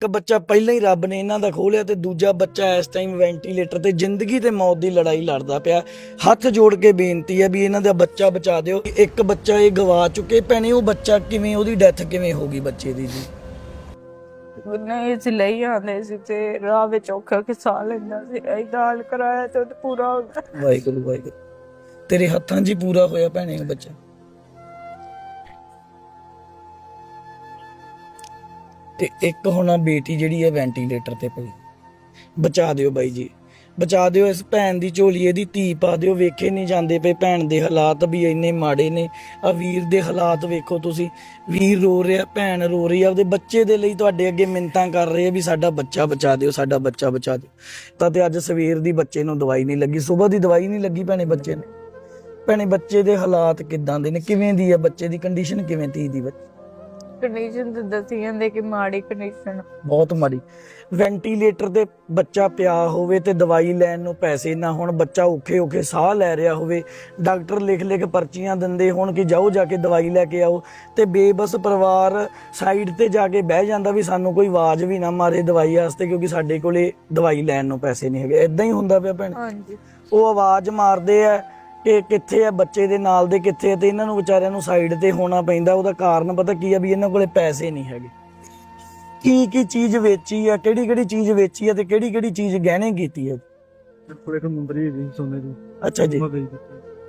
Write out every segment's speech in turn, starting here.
ਇੱਕ ਬੱਚਾ ਪਹਿਲਾਂ ਹੀ ਰੱਬ ਨੇ ਇਹਨਾਂ ਦਾ ਖੋਲਿਆ ਤੇ ਦੂਜਾ ਬੱਚਾ ਇਸ ਟਾਈਮ ਵੈਂਟੀਲੇਟਰ ਤੇ ਜ਼ਿੰਦਗੀ ਤੇ ਮੌਤ ਦੀ ਲੜਾਈ ਲੜਦਾ ਪਿਆ। ਹੱਥ ਜੋੜ ਕੇ ਬੇਨਤੀ ਹੈ ਵੀ ਇਹਨਾਂ ਦਾ ਬੱਚਾ ਬਚਾ ਦਿਓ। ਇੱਕ ਬੱਚਾ ਇਹ ਗਵਾ ਚੁੱਕੇ ਭੈਣੇ ਉਹ ਬੱਚਾ ਕਿਵੇਂ ਉਹਦੀ ਡੈਥ ਕਿਵੇਂ ਹੋ ਗਈ ਬੱਚੇ ਦੀ ਜੀ? ਨਹੀਂ ਇਸ ਲਈ ਆਉਂਦੇ ਸੀ ਤੇ ਰਾਹ ਵਿੱਚ ਔਖਾ ਕਿ ਸਾਹ ਲੈਂਦਾ ਸੀ। ਇਹ ਦਾਲ ਕਰਾਇਆ ਤੇ ਉਹ ਪੂਰਾ ਹੋ ਗਿਆ। ਵਾਹਿਗੁਰੂ ਵਾਹਿਗੁਰੂ। ਤੇਰੇ ਹੱਥਾਂ 'ਚ ਹੀ ਪੂਰਾ ਹੋਇਆ ਭੈਣੇ ਉਹ ਬੱਚਾ। ਤੇ ਇੱਕ ਹੁਣ ਆਹ ਬੇਟੀ ਜਿਹੜੀ ਹੈ ਵੈਂਟੀਲੇਟਰ ਤੇ ਪਈ। ਬਚਾ ਦਿਓ ਬਾਈ ਜੀ। ਬਚਾ ਦਿਓ ਇਸ ਭੈਣ ਦੀ ਝੋਲੀ, ਇਹਦੀ ਧੀ ਪਾ ਦਿਓ। ਵੇਖੇ ਨਹੀਂ ਜਾਂਦੇ ਪਏ ਭੈਣ ਦੇ ਹਾਲਾਤ ਵੀ ਇੰਨੇ ਮਾੜੇ ਨੇ। ਆ ਵੀਰ ਦੇ ਹਾਲਾਤ ਵੇਖੋ ਤੁਸੀਂ। ਵੀਰ ਰੋ ਰਿਹਾ, ਭੈਣ ਰੋ ਰਹੀ ਆ। ਉਹਦੇ ਬੱਚੇ ਦੇ ਲਈ ਤੁਹਾਡੇ ਅੱਗੇ ਮਿੰਤਾਂ ਕਰ ਰਹੇ ਆ ਵੀ ਸਾਡਾ ਬੱਚਾ ਬਚਾ ਦਿਓ, ਸਾਡਾ ਬੱਚਾ ਬਚਾ ਦਿਓ। ਤਾਂ ਤੇ ਅੱਜ ਸਵੇਰ ਦੀ ਬੱਚੇ ਨੂੰ ਦਵਾਈ ਨਹੀਂ ਲੱਗੀ। ਸਵੇਰ ਦੀ ਦਵਾਈ ਨਹੀਂ ਲੱਗੀ ਭੈਣੇ ਬੱਚੇ ਨੂੰ। ਭੈਣੇ ਬੱਚੇ ਦੇ ਹਾਲਾਤ ਕਿਦਾਂ ਦੇ ਨੇ? ਕਿਵੇਂ ਦੀ ਆ ਬੱਚੇ ਦੀ ਕੰਡੀਸ਼ਨ ਕਿਵੇਂ ਧੀ ਦੀ ਬੱਚੇ? ਕੰਡੀਸ਼ਨ ਤੇ ਦੱਸੀ ਜਾਂਦੇ ਕਿ ਮਾੜੀ ਕੰਡੀਸ਼ਨ ਬਹੁਤ ਮਾੜੀ। ਵੈਂਟੀਲੇਟਰ ਤੇ ਬੱਚਾ ਪਿਆ ਹੋਵੇ ਤੇ ਦਵਾਈ ਲੈਣ ਨੂੰ ਪੈਸੇ ਨਾ ਹੋਣ ਬੱਚਾ ਔਖੇ ਔਖੇ ਸਾਹ ਲੈ ਰਿਹਾ ਹੋਵੇ ਡਾਕਟਰ ਲਿਖ ਲਿਖ ਪਰਚੀਆਂ ਦਿੰਦੇ ਹੋਣ ਕਿ ਜਾਓ ਜਾ ਕੇ ਦਵਾਈ ਲੈ ਕੇ ਆਓ ਤੇ ਬੇਬਸ ਪਰਿਵਾਰ ਸਾਈਡ ਤੇ ਜਾ ਕੇ ਬਹਿ ਜਾਂਦਾ ਵੀ ਸਾਨੂੰ ਕੋਈ ਆਵਾਜ਼ ਵੀ ਨਾ ਮਾਰੇ ਦਵਾਈ ਵਾਸਤੇ ਕਿਉਂਕਿ ਸਾਡੇ ਕੋਲੇ ਦਵਾਈ ਲੈਣ ਨੂੰ ਪੈਸੇ ਨਹੀਂ ਹੈਗੇ। ਇਦਾਂ ਹੀ ਹੁੰਦਾ ਪਿਆ ਭੈਣ। ਹਾਂਜੀ। ਉਹ ਆਵਾਜ਼ ਮਾਰਦੇ ਆ ਕਿ ਕਿੱਥੇ ਆ ਬੱਚੇ ਦੇ ਨਾਲ ਦੇ ਕਿੱਥੇ ਤੇ ਇਹਨਾਂ ਨੂੰ ਵਿਚਾਰਿਆਂ ਨੂੰ ਸਾਈਡ ਤੇ ਹੋਣਾ ਪੈਂਦਾ ਉਹਦਾ ਕਾਰਨ ਪਤਾ ਕੀ ਆ ਵੀ ਇਹਨਾਂ ਕੋਲੇ ਪੈਸੇ ਨਹੀਂ ਹੈਗੇ। ਕੀ ਕੀ ਚੀਜ਼ ਵੇਚੀ ਆ ਕਿਹੜੀ ਕਿਹੜੀ ਚੀਜ਼ ਵੇਚੀ ਆ ਤੇ ਕਿਹੜੀ ਕਿਹੜੀ ਚੀਜ਼ ਗਹਿਣੇ ਕੀਤੀ ਆ? ਕੋਲੇ ਇੱਕ ਮੁੰਦਰੀ ਹੈਗੀ ਸੋਨੇ ਦੀ। ਅੱਛਾ ਜੀ।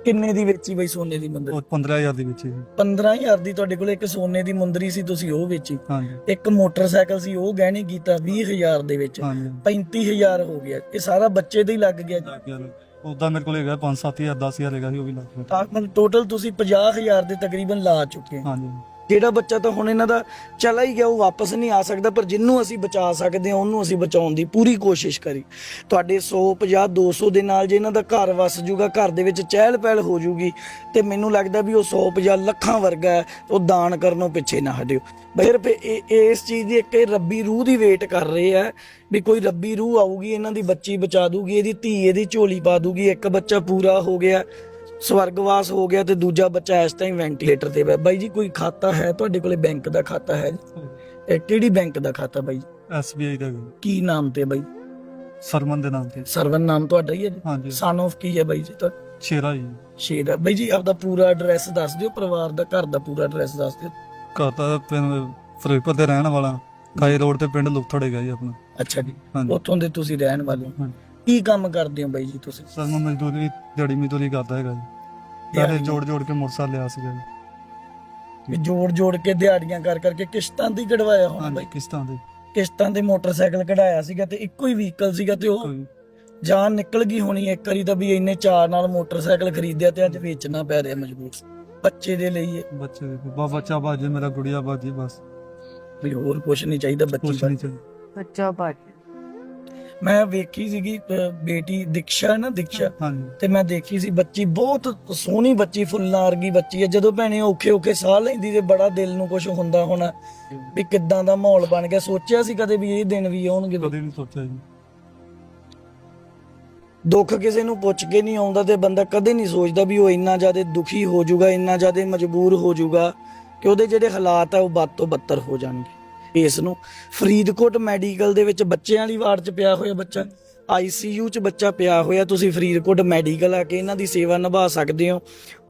ਕਿੰਨੇ ਦੀ ਵੇਚੀ ਬਈ ਸੋਨੇ ਦੀ ਮੁੰਦਰੀ? ਉਹ 15000 ਦੀ ਵਿੱਚ ਜੀ 15000 ਦੀ ਤੁਹਾਡੇ ਕੋਲ ਇੱਕ ਸੋਨੇ ਦੀ ਮੁੰਦਰੀ ਸੀ ਤੁਸੀਂ ਉਹ ਵੇਚੀ। ਹਾਂਜੀ। ਇੱਕ ਮੋਟਰਸਾਈਕਲ ਸੀ ਉਹ ਗਹਿਣੇ ਕੀਤਾ 20000 ਦੇ ਵਿੱਚ। ਹਾਂਜੀ। 35000 ਹੋ ਗਿਆ। ਇਹ ਸਾਰਾ ਬੱਚੇ ਤੇ ਹੀ ਲੱਗ ਗਿਆ ਜੀ। ਉਦਾਂ ਮੇਰੇ ਕੋਲ ਹੈਗਾ 5-7000 10000 ਹੈਗਾ ਸੀ ਉਹ ਵੀ ਲੱਗ ਗਿਆ। ਤਾਂ ਮਤਲਬ ਟੋਟਲ ਤੁਸੀਂ 50000 ਦੇ ਤਕਰੀਬਨ ਲਾ ਚੁੱਕੇ ਹੋ। ਹਾਂਜੀ। ਜਿਹੜਾ ਬੱਚਾ ਤਾਂ ਹੁਣ ਇਹਨਾਂ ਦਾ ਚਲਾ ਹੀ ਗਿਆ, ਉਹ ਵਾਪਸ ਨਹੀਂ ਆ ਸਕਦਾ, ਪਰ ਜਿੰਨੂੰ ਅਸੀਂ ਬਚਾ ਸਕਦੇ ਹਾਂ, ਉਹਨੂੰ ਅਸੀਂ ਬਚਾਉਣ ਦੀ ਪੂਰੀ ਕੋਸ਼ਿਸ਼ ਕਰੀ। ਤੁਹਾਡੇ 150 200 ਦੇ ਨਾਲ ਜੇ ਇਹਨਾਂ ਦਾ ਘਰ ਵਸ ਜੂਗਾ, ਘਰ ਦੇ ਵਿੱਚ ਚਹਿਲ ਪਹਿਲ ਹੋ ਜੂਗੀ, ਤੇ ਮੈਨੂੰ ਲੱਗਦਾ ਵੀ ਉਹ 150 ਲੱਖਾਂ ਵਰਗਾ ਉਹ ਦਾਨ ਕਰਨੋਂ ਪਿੱਛੇ ਨਾ ਹਟਿਓ। ਸਿਰਫ ਇਹ ਇਸ ਚੀਜ਼ ਦੀ ਇੱਕ ਇਹ ਰੱਬੀ ਰੂਹ ਦੀ ਵੇਟ ਕਰ ਰਹੇ ਆ, ਵੀ ਕੋਈ ਰੱਬੀ ਰੂਹ ਆਊਗੀ, ਇਹਨਾਂ ਦੀ ਬੱਚੀ ਬਚਾ ਦੂਗੀ, ਇਹਦੀ ਧੀ, ਇਹਦੀ ਝੋਲੀ ਪਾ ਦੂਗੀ, ਇੱਕ ਬੱਚਾ ਪੂਰਾ ਹੋ ਗਿਆ ਸਵਰਗਵਾਸ ਹੋ ਗਿਆ ਤੇ ਦੂਜਾ ਬੱਚਾ ਇਸ ਟਾਈਮ ਵੈਂਟੀਲੇਟਰ ਤੇ ਹੈ ਬਾਈ ਜੀ ਕੋਈ ਖਾਤਾ ਹੈ? ਤੁਹਾਡੇ ਕੋਲੇ ਬੈਂਕ ਦਾ ਖਾਤਾ ਹੈ ਇਹ ਕਿਹੜੀ ਬੈਂਕ ਦਾ ਖਾਤਾ ਬਾਈ? SBI ਦਾ। ਕੀ ਨਾਮ ਤੇ ਬਾਈ? ਸਰਮਨ ਦੇ ਨਾਮ ਤੇ। ਸਰਵਨ ਨਾਮ ਤੁਹਾਡਾ ਹੀ ਹੈ ਜੀ? ਹਾਂਜੀ। ਸਨ ਆਫ ਕੀ ਹੈ ਬਾਈ ਜੀ ਤੁਹਾਡਾ? ਸ਼ੇਰਾ ਜੀ। ਸ਼ੇਰ ਬਾਈ ਜੀ ਆਪਦਾ ਪੂਰਾ ਐਡਰੈਸ ਦੱਸ ਦਿਓ ਪਰਿਵਾਰ ਦਾ ਘਰ ਦਾ ਪੂਰਾ ਐਡਰੈਸ ਦੱਸ ਦਿਓ। ਘਰ ਦਾ ਪਿੰਡ ਫਰੀਦਕੋਟ ਦੇ ਰਹਿਣ ਵਾਲਾ। ਕਾਈ ਰੋਡ ਤੇ ਪਿੰਡ ਲੁਕਥੜ ਹੈਗਾ ਜੀ ਆਪਣਾ। ਅੱਛਾ ਜੀ। ਉੱਥੋਂ ਦੇ ਤੁਸੀਂ ਰਹਿਣ ਵਾਲੇ ਹੋ। ਕੀ ਕੰਮ ਕਰਦੇ ਹੋ ਬਾਈ ਜੀ ਤੁਸੀਂ? ਸਰਮਨ ਮਜ਼ਦੂਰੀ ਦਿਹਾੜੀ ਮਜ਼ਦੂਰੀ ਕਰਦਾ ਹੈਗਾ ਜੀ। ਪੈਸੇ ਜੋੜ ਜੋੜ ਕੇ ਮੋਟਰਸਾਈਕਲ ਲਿਆ ਸੀਗਾ ਜੀ। ਵੀ ਜੋੜ ਜੋੜ ਕੇ ਦਿਹਾੜੀਆਂ ਕਰ ਕਰਕੇ ਕਿਸ਼ਤਾਂ ਦੀ ਕਢਵਾਇਆ ਹੁਣ ਹਾਂਜੀ ਬਾਈ? ਕਿਸ਼ਤਾਂ ਦੇ। ਕਿਸ਼ਤਾਂ ਦੇ ਮੋਟਰਸਾਈਕਲ ਕਢਾਇਆ ਸੀਗਾ ਤੇ ਇੱਕੋ ਹੀ ਵਹੀਕਲ ਸੀਗਾ ਤੇ ਉਹ ਕੋਈ ਜਾਨ ਨਿਕਲ ਗਈ ਹੋਣੀ ਇੱਕ ਵਾਰੀ ਤਾਂ ਵੀ ਇੰਨੇ ਚਾਰ ਨਾਲ ਮੋਟਰਸਾਈਕਲ ਖਰੀਦਿਆ ਤੇ ਅੱਜ ਵੇਚਣਾ ਪੈ ਰਿਹਾ ਮਜਬੂਰ। ਬੱਚੇ ਦੇ ਲਈ ਇਹ। ਬੱਚੇ ਦੇ ਬਾ ਬੱਚਾ ਬਾਜੇ ਮੇਰਾ ਗੁੜੀਆ ਬਾਜੀ ਬਸ। ਵੀ ਹੋਰ ਕੁਝ ਨਹੀਂ ਚਾਹੀਦਾ ਬੱਚੀ ਕੁਛ ਨਹੀਂ ਚਾਹੀਦਾ। ਬੱਚਾ ਬਾਜ ਮੈਂ ਵੇਖੀ ਸੀਗੀ ਅਹ, ਬੇਟੀ ਦੀਕਸ਼ਾ ਨਾ ਦੀਕਸ਼ਾ? ਹਾਂਜੀ। ਤੇ ਮੈਂ ਦੇਖੀ ਸੀ ਬੱਚੀ ਬਹੁਤ ਸੋਹਣੀ ਬੱਚੀ ਫੁੱਲਾਂ ਵਰਗੀ ਬੱਚੀ ਹੈ। ਜਦੋਂ ਭੈਣੇ ਔਖੇ ਔਖੇ ਸਾਹ ਲੈਂਦੀ ਤੇ ਬੜਾ ਦਿਲ ਨੂੰ ਕੁਝ ਹੁੰਦਾ ਹੋਣਾ ਵੀ ਕਿੱਦਾਂ ਦਾ ਮਾਹੌਲ ਬਣ ਗਿਆ। ਸੋਚਿਆ ਸੀ ਕਦੇ ਵੀ ਇਹ ਦਿਨ ਵੀ ਆਉਣਗੇ ਕਦੇ ਨਹੀਂ ਸੋਚਿਆ ਜੀ। ਦੁੱਖ ਕਿਸੇ ਨੂੰ ਪੁੱਛ ਕੇ ਨਹੀਂ ਆਉਂਦਾ ਤੇ ਬੰਦਾ ਕਦੇ ਨਹੀਂ ਸੋਚਦਾ ਵੀ ਉਹ ਇੰਨਾ ਜ਼ਿਆਦਾ ਦੁਖੀ ਹੋ ਜਾਊਗਾ ਇੰਨਾ ਜ਼ਿਆਦਾ ਮਜਬੂਰ ਹੋ ਜਾਊਗਾ ਕਿ ਉਹਦੇ ਜਿਹੜੇ ਹਾਲਾਤ ਆ ਉਹ ਬਦ ਤੋਂ ਬੱਤਰ ਹੋ ਜਾਣਗੇ। ਇਸ ਨੂੰ। ਫਰੀਦਕੋਟ ਮੈਡੀਕਲ ਦੇ ਵਿੱਚ ਬੱਚਿਆਂ ਵਾਲੀ ਵਾਰਡ 'ਚ ਪਿਆ ਹੋਇਆ ਬੱਚਾ। ਆਈਸੀਯੂ 'ਚ ਬੱਚਾ ਪਿਆ ਹੋਇਆ। ਤੁਸੀਂ ਫਰੀਦਕੋਟ ਮੈਡੀਕਲ ਆ ਕੇ ਇਹਨਾਂ ਦੀ ਸੇਵਾ ਨਿਭਾ ਸਕਦੇ ਹੋ।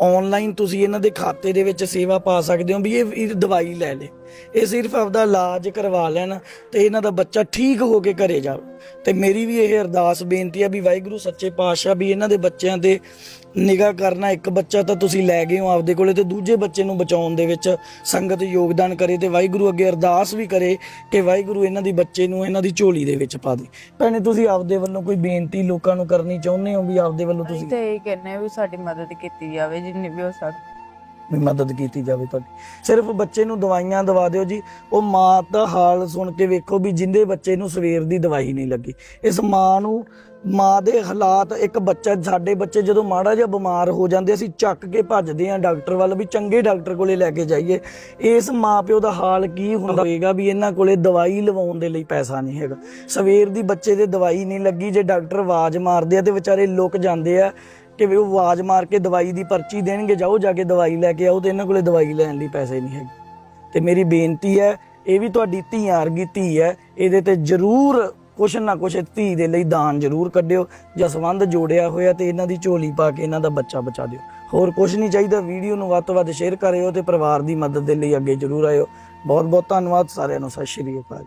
ਆਨਲਾਈਨ ਤੁਸੀਂ ਇਹਨਾਂ ਦੇ ਖਾਤੇ ਦੇ ਵਿੱਚ ਸੇਵਾ ਪਾ ਸਕਦੇ ਹੋ ਵੀ ਇਹ ਵੀਰ ਦਵਾਈ ਲੈ ਲੇ। ਇਹ ਸਿਰਫ ਆਪਦਾ ਇਲਾਜ ਕਰਵਾ ਲੈਣ ਤੇ ਇਹਨਾਂ ਦਾ ਬੱਚਾ ਠੀਕ ਹੋ ਕੇ ਘਰੇ ਜਾਵੇ। ਤੇ ਮੇਰੀ ਵੀ ਇਹ ਅਰਦਾਸ ਬੇਨਤੀ ਆ ਵੀ ਵਾਹਿਗੁਰੂ, ਸੱਚੇ ਪਾਤਸ਼ਾਹ ਵੀ ਇਹਨਾਂ ਦੇ ਬੱਚਿਆਂ ਤੇ ਨਿਗਾਹ ਕਰਨਾ। ਇੱਕ ਬੱਚਾ ਤਾਂ ਤੁਸੀਂ ਲੈ ਗਏ ਹੋ ਆਪਦੇ ਕੋਲੇ ਤੇ ਦੂਜੇ ਬੱਚੇ ਨੂੰ ਬਚਾਉਣ ਦੇ ਵਿੱਚ ਸੰਗਤ ਯੋਗਦਾਨ ਕਰੇ ਤੇ ਵਾਹਿਗੁਰੂ ਅੱਗੇ ਅਰਦਾਸ ਵੀ ਕਰੇ ਕਿ ਵਾਹਿਗੁਰੂ ਇਹਨਾਂ ਦੀ ਬੱਚੇ ਨੂੰ ਇਹਨਾਂ ਦੀ ਝੋਲੀ ਦੇ ਵਿੱਚ ਪਾ ਦੇ। ਭੈਣੇ, ਤੁਸੀਂ ਆਪਦੇ ਵੱਲੋਂ ਕੋਈ ਬੇਨਤੀ ਲੋਕਾਂ ਨੂੰ ਕਰਨੀ ਚਾਹੁੰਦੇ ਹੋ ਵੀ ਆਪਦੇ ਵੱਲੋਂ ਤੁਸੀਂ ਤੇ ਇਹ ਕਹਿੰਨੇ ਵੀ ਸਾਡੀ ਮਦਦ ਕੀਤੀ ਜਾਵੇ ਜਿੰਨੀ ਵੀ ਹੋ ਸਕਦੀ ਵੀ ਮਦਦ ਕੀਤੀ ਜਾਵੇ ਤੁਹਾਡੀ। ਸਿਰਫ ਬੱਚੇ ਨੂੰ ਦਵਾਈਆਂ ਦਵਾ ਦਿਓ ਜੀ। ਉਹ ਮਾਂ ਦਾ ਹਾਲ ਸੁਣ ਕੇ ਵੇਖੋ ਵੀ ਜਿੰਦੇ ਬੱਚੇ ਨੂੰ ਸਵੇਰ ਦੀ ਦਵਾਈ ਨਹੀਂ ਲੱਗੀ। ਇਸ ਮਾਂ ਨੂੰ, ਮਾਂ ਦੇ ਹਾਲਾਤ ਇੱਕ ਬੱਚਾ, ਸਾਡੇ ਬੱਚੇ ਜਦੋਂ ਮਾੜਾ ਜਿਹਾ ਬਿਮਾਰ ਹੋ ਜਾਂਦੇ, ਅਸੀਂ ਚੱਕ ਕੇ ਭੱਜਦੇ ਆਂ ਡਾਕਟਰ ਵੱਲ ਵੀ ਚੰਗੇ ਡਾਕਟਰ ਕੋਲੇ ਲੈ ਕੇ ਜਾਈਏ। ਇਸ ਮਾਂ ਪਿਓ ਦਾ ਹਾਲ ਕੀ ਹੁੰਦਾ ਹੋਏਗਾ ਵੀ ਇਹਨਾਂ ਕੋਲੇ ਦਵਾਈ ਲਵਾਉਣ ਦੇ ਲਈ ਪੈਸਾ ਨਹੀਂ ਹੈਗਾ। ਸਵੇਰ ਦੀ ਬੱਚੇ ਦੇ ਦਵਾਈ ਨਹੀਂ ਲੱਗੀ, ਜੇ ਡਾਕਟਰ ਆਵਾਜ਼ ਮਾਰਦੇ ਆ ਤੇ ਵਿਚਾਰੇ ਲੁਕ ਜਾਂਦੇ ਆ। ਕਿ ਵੀ ਉਹ ਆਵਾਜ਼ ਮਾਰ ਕੇ ਦਵਾਈ ਦੀ ਪਰਚੀ ਦੇਣਗੇ, ਜਾਓ ਜਾ ਕੇ ਦਵਾਈ ਲੈ ਕੇ ਆਓ ਤੇ ਇਹਨਾਂ ਕੋਲੇ ਦਵਾਈ ਲੈਣ ਲਈ ਪੈਸੇ ਨਹੀਂ ਹੈਗੇ। ਤੇ ਮੇਰੀ ਬੇਨਤੀ ਹੈ, ਇਹ ਵੀ ਤੁਹਾਡੀ ਧੀ ਆਰਗੀ ਧੀ ਹੈ, ਇਹਦੇ ਤੇ ਜ਼ਰੂਰ ਕੁਛ ਨਾ ਕੁਛ ਧੀ ਦੇ ਲਈ ਦਾਨ ਜ਼ਰੂਰ ਕੱਢਿਓ, ਜਾਂ ਸੰਬੰਧ ਜੋੜਿਆ ਹੋਇਆ ਤੇ ਇਹਨਾਂ ਦੀ ਝੋਲੀ ਪਾ ਕੇ ਇਹਨਾਂ ਦਾ ਬੱਚਾ ਬਚਾ ਦਿਓ। ਹੋਰ ਕੁਛ ਨਹੀਂ ਚਾਹੀਦਾ, ਵੀਡੀਓ ਨੂੰ ਵੱਧ ਤੋਂ ਵੱਧ ਸ਼ੇਅਰ ਕਰਿਓ ਤੇ ਪਰਿਵਾਰ ਦੀ ਮਦਦ ਦੇ ਲਈ ਅੱਗੇ ਜ਼ਰੂਰ ਆਇਓ। ਬਹੁਤ ਬਹੁਤ ਧੰਨਵਾਦ ਸਾਰਿਆਂ ਨੂੰ, ਸਤਿ ਸ਼੍ਰੀ ਅਕਾਲ।